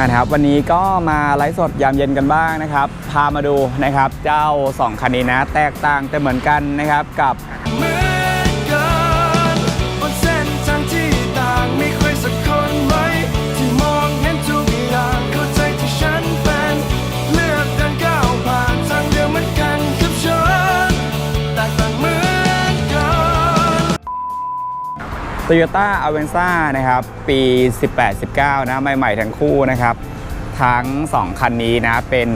นะครับวันนี้ก็มาไลฟ์สดยามเย็นกันบ้างนะครับ พามาดูนะครับ เจ้า 2 คันนี้นะ แตกต่างแต่เหมือนกันนะครับกับ Toyota a v e n z a นะครับ ปี 18-19 นะ ใหม่ ๆ ทั้งคู่นะครับ ทั้ง 2 คันนี้นะ เป็น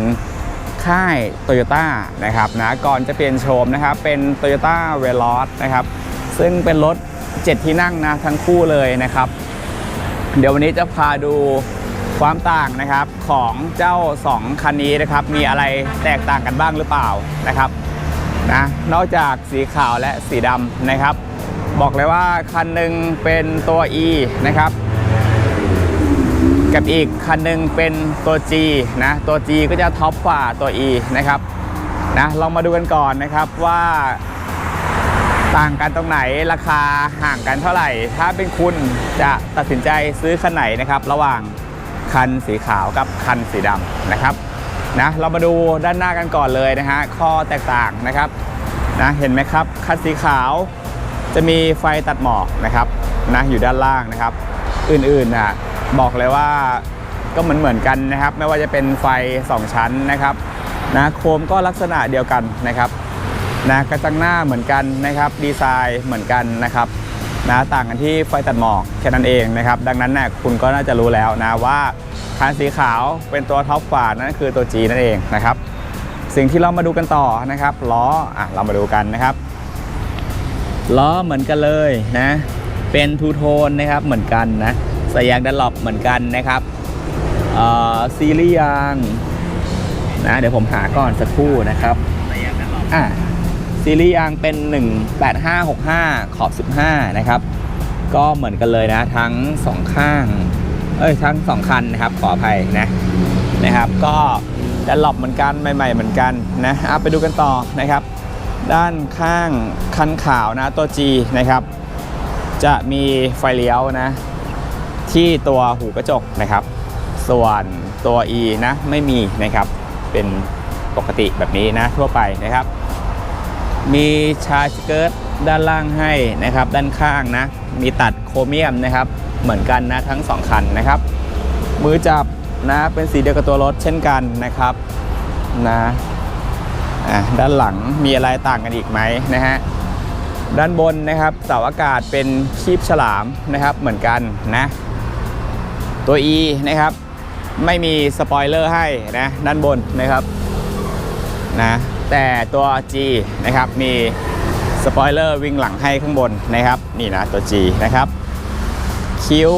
ค่าย Toyota นะครับนะก่อนจะเปลี่ยนโฉมนะครับ เป็น Toyota Veloz นะครับ ซึ่งเป็นรถ 7 ที่นั่งนะ ทั้งคู่เลยนะครับ เดี๋ยววันนี้จะพาดูความต่างนะครับของเจ้า 2 คันนี้นะครับ มีอะไรแตกต่างกันบ้างหรือเปล่านะครับนะนอกจากสีขาวและสีดำนะครับ บอกเลยว่าคันหนึ่งเป็นตัว E นะครับ กับอีกคันหนึ่งเป็นตัว G นะตัว G ก็จะท็อปกว่าตัว E นะครับนะลองมาดูกันก่อนนะครับว่าต่างกันตรงไหนราคาห่างกันเท่าไหร่ ถ้าเป็นคุณจะตัดสินใจซื้อคันไหนนะครับ ระหว่างคันสีขาวกับคันสีดำนะครับนะเรามาดูด้านหน้ากันก่อนเลยนะฮะข้อแตกต่างนะครับนะเห็นไหมครับคันสีขาว จะมีไฟตัดหมอกนะครับนะอยู่ด้านล่างนะครับ อื่นๆนะบอกเลยว่าก็เหมือนเหมือนกันนะครับ ไม่ว่าจะเป็นไฟ 2 ชั้นนะครับนะโคมก็ลักษณะเดียวกันนะครับนะกระจังหน้าเหมือนกันนะครับดีไซน์เหมือนกันนะครับนะต่างกันที่ไฟตัดหมอกแค่นั้นเองนะครับ ดังนั้นนะคุณก็น่าจะรู้แล้วนะว่าคันสีขาวเป็นตัวท็อปกว่านั่นคือตัว G นั่นเองนะครับ สิ่งที่เรามาดูกันต่อนะครับล้ออะเรามาดูกันนะครับ ล้อเหมือนกันเลยนะ เป็นทูโทนนะครับเหมือนกันนะสายยางดันหลบเหมือนกันนะครับเอ่อซีรีส์ยางนะเดี๋ยวผมหาก่อนสักครู่นะครับอะซีรีส์ยางเป็น 18565 ขอบ 15 นะครับ ก็เหมือนกันเลยนะ ทั้งสองข้าง เอ้ย ทั้งสองคันนะครับ ขออภัยนะ นะครับ ก็ดันหลบเหมือนกัน ใหม่ ๆ เหมือนกันนะเอาไปดูกันต่อนะครับ ด้านข้างคันขาวนะตัว G นะครับ จะมีไฟเลี้ยวนะ ที่ตัวหูกระจกนะครับ ส่วนตัว E นะไม่มีนะครับ เป็นปกติแบบนี้นะทั่วไปนะครับ มีชาร์จเกิร์ตด้านล่างให้นะครับ ด้านข้างนะ มีตัดโครเมียมนะครับ เหมือนกันนะทั้งสองคันนะครับ มือจับนะเป็นสีเดียวกับตัวรถเช่นกันนะครับนะ ด้านหลังมีอะไรต่างกันอีกไหมนะฮะด้านบนนะครับเสาอากาศเป็นคีบฉลามนะครับเหมือนกันนะตัว E นะครับไม่มีสปอยเลอร์ให้นะด้านบนนะครับนะแต่ตัว G นะครับมีสปอยเลอร์วิ่งหลังให้ข้างบนนะครับนี่นะตัว G นะครับคิ้ว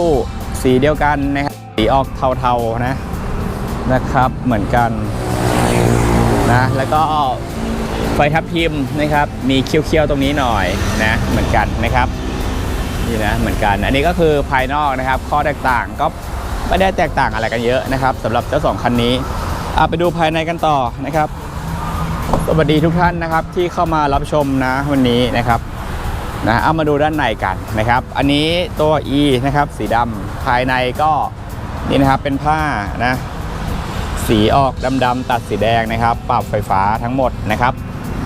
สีเดียวกันนะครับสีออกเทาๆนะนะครับเหมือนกัน นะแล้วก็ไฟทับทิมนะครับ มีเคี้ยวๆตรงนี้หน่อยนะเหมือนกันนะครับนี่นะเหมือนกัน อันนี้ก็คือภายนอกนะครับ ข้อแตกต่างก็ไม่ได้แตกต่างอะไรกันเยอะนะครับสำหรับเจ้าสองคันนี้เอาไปดูภายในกันต่อนะครับ สวัสดีทุกท่านนะครับที่เข้ามารับชมนะวันนี้นะครับนะเอามาดูด้านในกันนะครับ อันนี้ตัว E นะครับสีดำภายในก็นี่นะครับเป็นผ้านะ สีออกดำๆตัดสีแดงนะครับ ปรับไฟฟ้าทั้งหมดนะครับ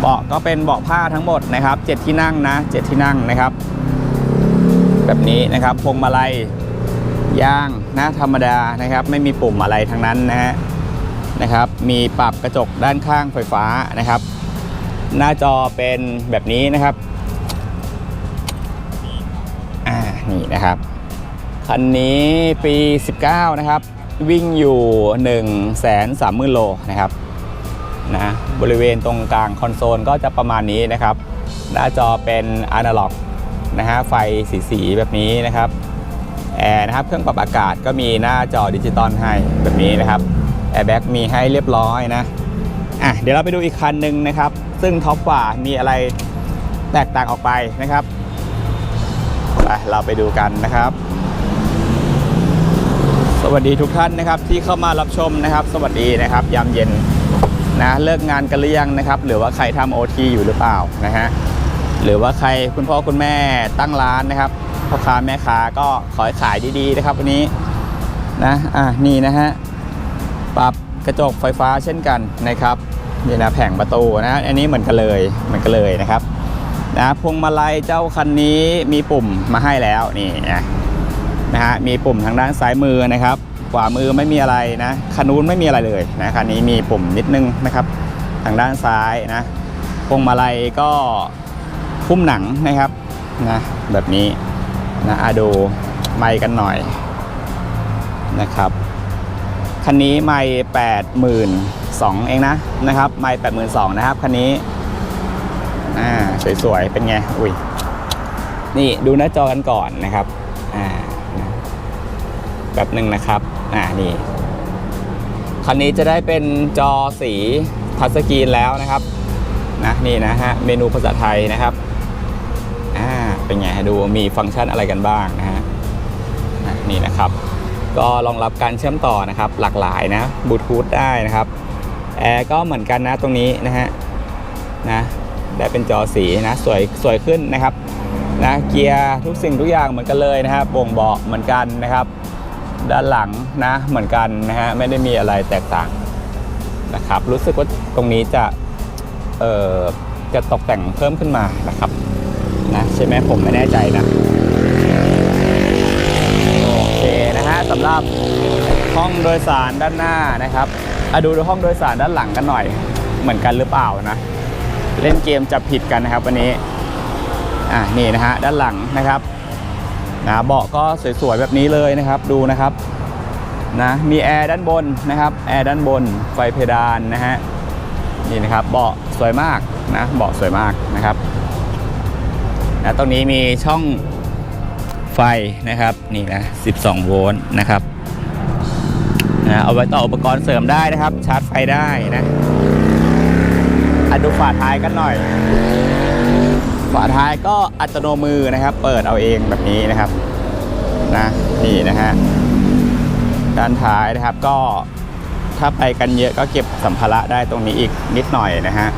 เบาะก็เป็นเบาะผ้าทั้งหมดนะครับเจ็ดที่นั่งนะเจ็ดที่นั่งนะครับ แบบนี้นะครับพวงมาลัยยางนะธรรมดานะครับ ไม่มีปุ่มอะไรทั้งนั้นนะฮะนะครับ มีปรับกระจกด้านข้างไฟฟ้านะครับ หน้าจอเป็นแบบนี้นะครับอ่านี่นะครับคันนี้ปี 19 นะครับ วิ่งอยู่1 3 0 0 0 0โลนะครับนะบริเวณตรงกลางคอนโซลก็จะประมาณนี้นะครับ หน้าจอเป็นอนาล็อกนะฮะไฟสีสีแบบนี้นะครับแอร์นะครับเครื่องปรับอากาศก็มีหน้าจอดิจิตอลให้แบบนี้นะครับแอร์แบ็กมีให้เรียบร้อยนะอะเดี๋ยวเราไปดูอีกคันหนึ่งนะครับ ซึ่งท็อปกว่ามีอะไรแตกต่างออกไปนะครับไปเราไปดูกันนะครับ สวัสดีทุกท่านนะครับที่เข้ามารับชมนะครับ สวัสดีนะครับ ยามเย็นนะเลิกงานกันหรือยังนะครับ หรือว่าใครทำโอทีอยู่หรือเปล่านะฮะหรือว่าใครคุณพ่อคุณแม่ตั้งร้านนะครับพ่อค้าแม่ค้าก็ขอให้ขายดีๆนะครับวันนี้นะอะนี่นะฮะปรับกระจกไฟฟ้าเช่นกันนะครับนี่นะแผงประตูนะอันนี้เหมือนกันเลยเหมือนกันเลยนะครับนะพวงมาลัยเจ้าคันนี้มีปุ่มมาให้แล้วนี่นะ นะฮะมีปุ่มทางด้านซ้ายมือนะครับขวามือไม่มีอะไรนะคันนู้นไม่มีอะไรเลยนะคันนี้มีปุ่มนิดนึงนะครับ ทางด้านซ้ายนะพวงมาลัยก็พุ่มหนังนะครับนะแบบนี้นะอะดูไมค์กันหน่อยนะครับคันนี้ไม่แปดหมื่นสองเองนะนะครับไม่แปดหมื่นสองนะครับคันนี้อ่าสวยๆเป็นไงอุ้ยนี่ดูหน้าจอกันก่อนนะครับ แบบหนึ่งนะครับ อ่านี่ คันนี้จะได้เป็นจอสีทัชสกรีนแล้วนะครับ นะนี่นะฮะ เมนูภาษาไทยนะครับ อ่า เป็นไงดูมีฟังก์ชันอะไรกันบ้างนะฮะนี่นะครับ ก็รองรับการเชื่อมต่อนะครับ หลากหลายนะบลูทูธได้นะครับแอร์ก็เหมือนกันนะตรงนี้นะฮะนะได้เป็นจอสีนะสวยสวยขึ้นนะครับนะเกียร์ทุกสิ่งทุกอย่างเหมือนกันเลยนะครับบ่งเบาะเหมือนกันนะครับ ด้านหลังนะเหมือนกันนะฮะไม่ได้มีอะไรแตกต่างนะครับ รู้สึกว่าตรงนี้จะเอ่อจะตกแต่งเพิ่มขึ้นมานะครับนะใช่ไหมผมไม่แน่ใจนะโอเคนะฮะสำหรับห้องโดยสารด้านหน้านะครับอะดูห้องโดยสารด้านหลังกันหน่อย เหมือนกันหรือเปล่านะเล่นเกมจะผิดกันนะครับวันนี้อะนี่นะฮะด้านหลังนะครับ นะเบาะก็สวยๆแบบนี้เลยนะครับดูนะครับนะมีแอร์ด้านบนนะครับแอร์ด้านบนไฟเพดานนะฮะนี่นะครับเบาะสวยมากนะเบาะสวยมากนะครับนะตรงนี้มีช่องไฟนะครับนี่นะ 12 โวลต์นะครับนะเอาไว้ต่ออุปกรณ์เสริมได้นะครับ ชาร์จไฟได้นะอดูฝาท้ายกันหน่อย ฝาท้ายก็อัตโนมือนะครับ เปิดเอาเองแบบนี้นะครับนะนี่นะฮะด้านท้ายนะครับก็ถ้าไปกันเยอะก็เก็บสัมภาระได้ตรงนี้อีกนิดหน่อยนะฮะ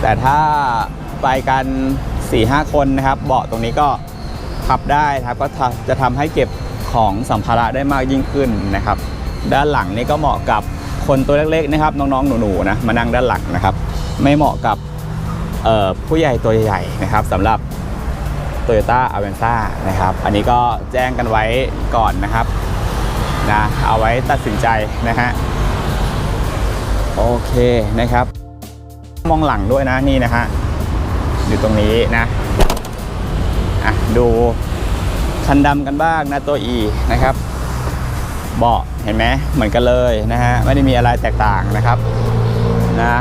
แต่ถ้าไปกัน4-5คนนะครับ เบาะตรงนี้ก็ขับได้นะครับก็จะจะทำให้เก็บของสัมภาระได้มากยิ่งขึ้นนะครับ ด้านหลังนี่ก็เหมาะกับคนตัวเล็กๆนะครับ น้องๆหนูๆนะมานั่งด้านหลังนะครับ ไม่เหมาะกับ ผู้ใหญ่ตัวใหญ่นะครับสำหรับ Toyota a v e n z a นะครับ อันนี้ก็แจ้งกันไว้ก่อนนะครับนะเอาไว้ตัดสินใจนะฮะโอเคนะครับ มองหลังด้วยนะนี่นะฮะอยู่ตรงนี้นะอะดูคันดำกันบ้างนะตัว E นะครับเบาะเห็นไหมเหมือนกันเลยนะฮะไม่ได้มีอะไรแตกต่างนะครับนะ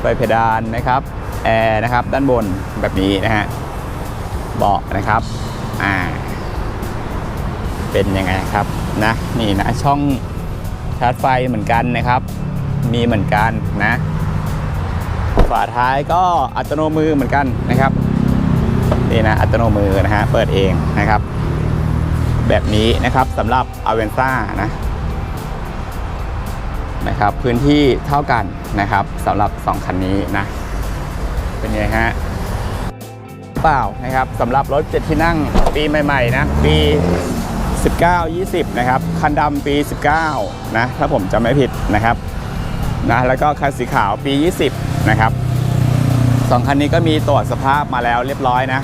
ไฟเพดานนะครับ แอร์นะครับด้านบนแบบนี้นะฮะเบาะนะครับอ่าเป็นยังไงครับนะนี่นะช่องชาร์จไฟเหมือนกันนะครับ มีเหมือนกันนะฝาท้ายก็อัตโนมือเหมือนกันนะครับนี่นะอัตโนมือนะฮะเปิดเองนะครับ แบบนี้นะครับสำหรับ a v e n z a นะนะครับ พื้นที่เท่ากันนะครับสำหรับ 2 คันนี้นะ เป็นไงฮะเปล่านะครับสำหรับรถ7ที่นั่งปีใหม่ๆนะปี 19 20 นะครับ คันดำปี 19 นะ ถ้าผมจำไม่ผิดนะครับนะแล้วก็คันสีขาวปี 20 นะครับสองคันนี้ก็มีตรวจสภาพมาแล้วเรียบร้อยนะ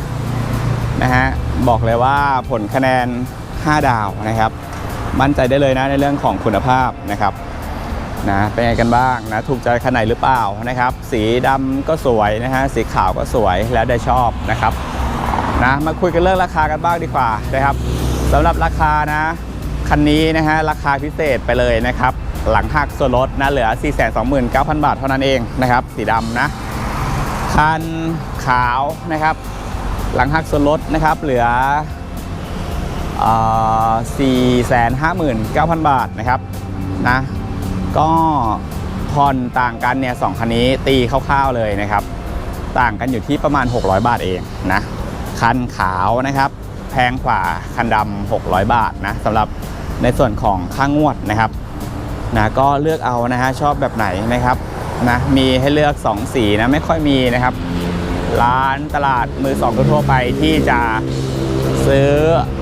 นะฮะบอกเลยว่าผลคะแนน 5 ดาวนะครับ มั่นใจได้เลยนะในเรื่องของคุณภาพนะครับ นะเป็นไงกันบ้างนะถูกใจคันไหนหรือเปล่านะครับ สีดำก็สวยนะฮะสีขาวก็สวยแล้วได้ชอบนะครับนะมาคุยกันเรื่องราคากันบ้างดีกว่านะครับสำหรับราคานะคันนี้นะฮะราคาพิเศษไปเลยนะครับ หลังหักส่วนลดนะเหลือ 429,000 บาทเท่านั้นเองนะครับ สีดำนะคันขาวนะครับ หลังหักส่วนลดนะครับเหลือ459,000 บาทนะครับนะ ก็ผ่อนต่างกันเนี่ยสองคันนี้ตีคร่าวๆเลยนะครับ ต่างกันอยู่ที่ประมาณ 600 บาทเองนะคันขาวนะครับ แพงกว่าคันดำ600 บาทนะสำหรับในส่วนของค่างวดนะครับนะก็เลือกเอานะฮะชอบแบบไหนนะครับนะมีให้เลือก 2 สีนะไม่ค่อยมีนะครับ ร้านตลาดมือสองทั่วไปที่จะซื้อ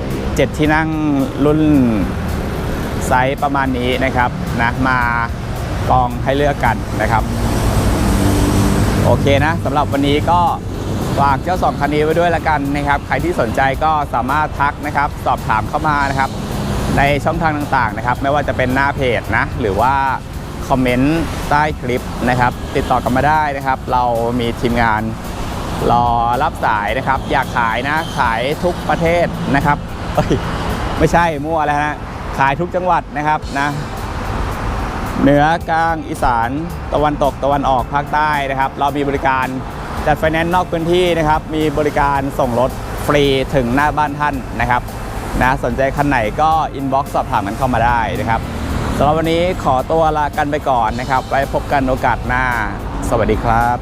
7 ที่นั่งรุ่น ไซส์ประมาณนี้นะครับนะมากองให้เลือกกันนะครับ โอเคนะสำหรับวันนี้ก็ฝากเจ้าสองคันนี้ไว้ด้วยละกันนะครับ ใครที่สนใจก็สามารถทักนะครับ สอบถามเข้ามานะครับ ในช่องทางต่างๆนะครับ ไม่ว่าจะเป็นหน้าเพจนะ หรือว่าคอมเมนต์ใต้คลิปนะครับ ติดต่อกันมาได้นะครับ เรามีทีมงานรอรับสายนะครับ อยากขายนะขายทุกประเทศนะครับไม่ใช่มั่วแล้วนะ ขายทุกจังหวัดนะครับนะเหนือกลางอีสานตะวันตกตะวันออกภาคใต้นะครับ เรามีบริการจัดไฟแนนซ์นอกพื้นที่นะครับ มีบริการส่งรถฟรีถึงหน้าบ้านท่านนะครับนะสนใจคันไหนก็อินบ็อกซ์สอบถามกันเข้ามาได้นะครับสำหรับวันนี้ขอตัวลากันไปก่อนนะครับ ไว้พบกันโอกาสหน้า สวัสดีครับ